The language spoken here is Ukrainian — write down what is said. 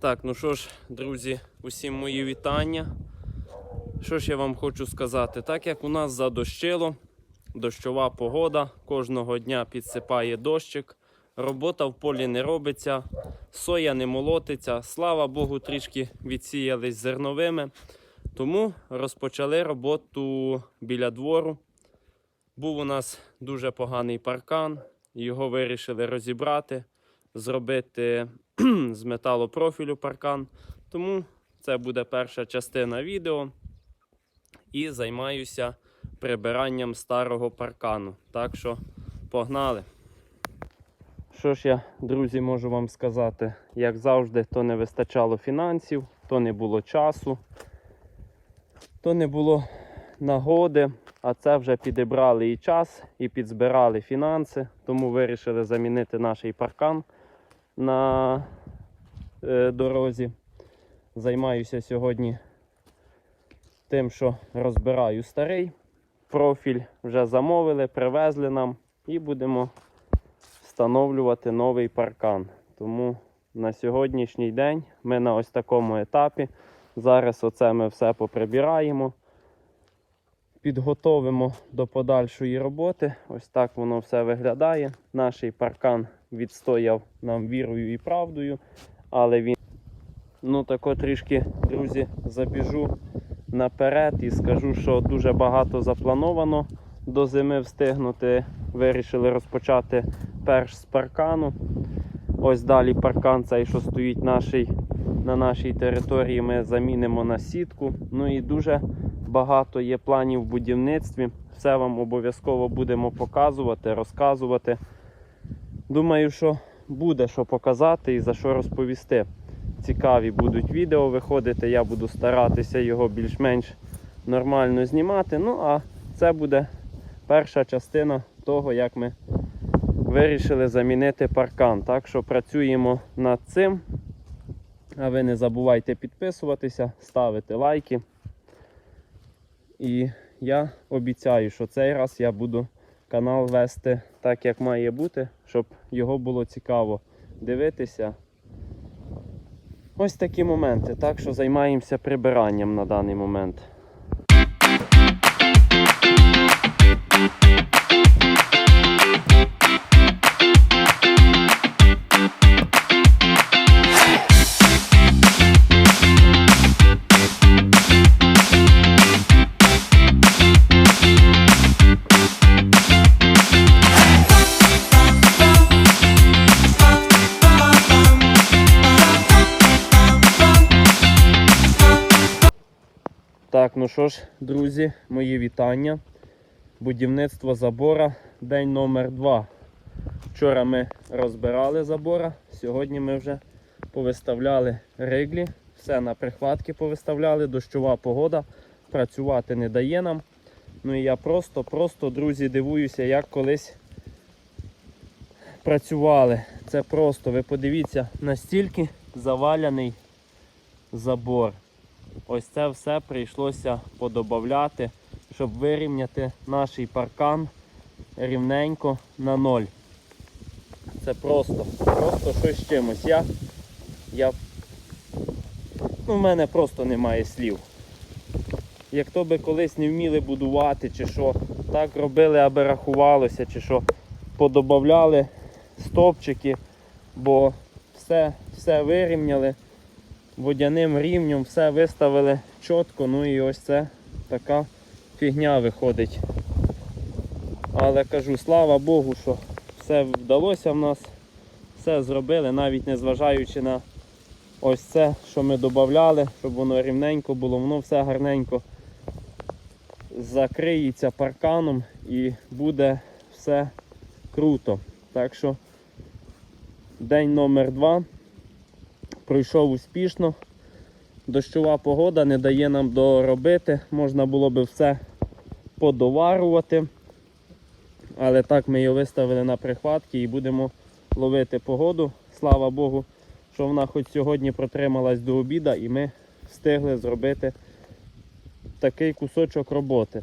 Так, ну що ж, друзі, усім мої вітання. Що ж я вам хочу сказати? Так як у нас задощило, дощова погода, кожного дня підсипає дощик, робота в полі не робиться, соя не молотиться. Слава Богу, трішки відсіялись зерновими. Тому розпочали роботу біля двору. Був у нас дуже поганий паркан, його вирішили розібрати, зробити з металопрофілю паркан. Тому це буде перша частина відео. І займаюся прибиранням старого паркану. Так що погнали. Що ж я, друзі, можу вам сказати? Як завжди, то не вистачало фінансів, то не було часу, то не було нагоди, а це вже підібрали і час, і підзбирали фінанси, тому вирішили замінити наш паркан на е, дорозі. Займаюся сьогодні тим, що розбираю старий профіль, вже замовили, привезли нам і будемо встановлювати новий паркан. Тому на сьогоднішній день ми на ось такому етапі. Зараз оце ми все поприбираємо, підготовимо до подальшої роботи. Ось так воно все виглядає. Наш паркан відстояв нам вірою і правдою, але він, ну тако трішки, друзі, забіжу наперед і скажу, що дуже багато заплановано до зими встигнути. Вирішили розпочати перш з паркану. Ось далі паркан цей, що стоїть нашій, на нашій території, ми замінимо на сітку. Ну і дуже багато є планів в будівництві. Все вам обов'язково будемо показувати, розказувати. Думаю, що буде що показати і за що розповісти. Цікаві будуть відео виходити. Я буду старатися його більш-менш нормально знімати. Ну, а це буде перша частина того, як ми вирішили замінити паркан. Так що працюємо над цим. А ви не забувайте підписуватися, ставити лайки. І я обіцяю, що цей раз я буду канал вести так, як має бути, щоб його було цікаво дивитися. Ось такі моменти. Так що займаємося прибиранням на даний момент. Так, ну що ж, друзі, мої вітання. Будівництво забора, день номер 2. Вчора ми розбирали забора, сьогодні ми вже повиставляли риглі, все на прихватки повиставляли, дощова погода, працювати не дає нам. Ну і я просто-просто, друзі, дивуюся, як колись працювали. Це просто, ви подивіться, настільки заваляний забор. Ось це все прийшлося подобавляти, щоб вирівняти наш паркан рівненько на ноль. Це просто, просто щось чимось. Я, я, ну, в мене просто немає слів. Як то би колись не вміли будувати, чи що, так робили, аби рахувалося, чи що, подобавляли стовпчики, бо все, все вирівняли водяним рівнем, все виставили чітко, ну і ось це така фігня виходить. Але кажу, слава Богу, що все вдалося в нас, все зробили, навіть не зважаючи на ось це, що ми додавали, щоб воно рівненько було, воно все гарненько закриється парканом і буде все круто. Так що день номер два пройшов успішно. Дощова погода не дає нам доробити. Можна було би все подоварувати. Але так ми його виставили на прихватки і будемо ловити погоду. Слава Богу, що вона хоч сьогодні протрималась до обіда і ми встигли зробити такий кусочок роботи.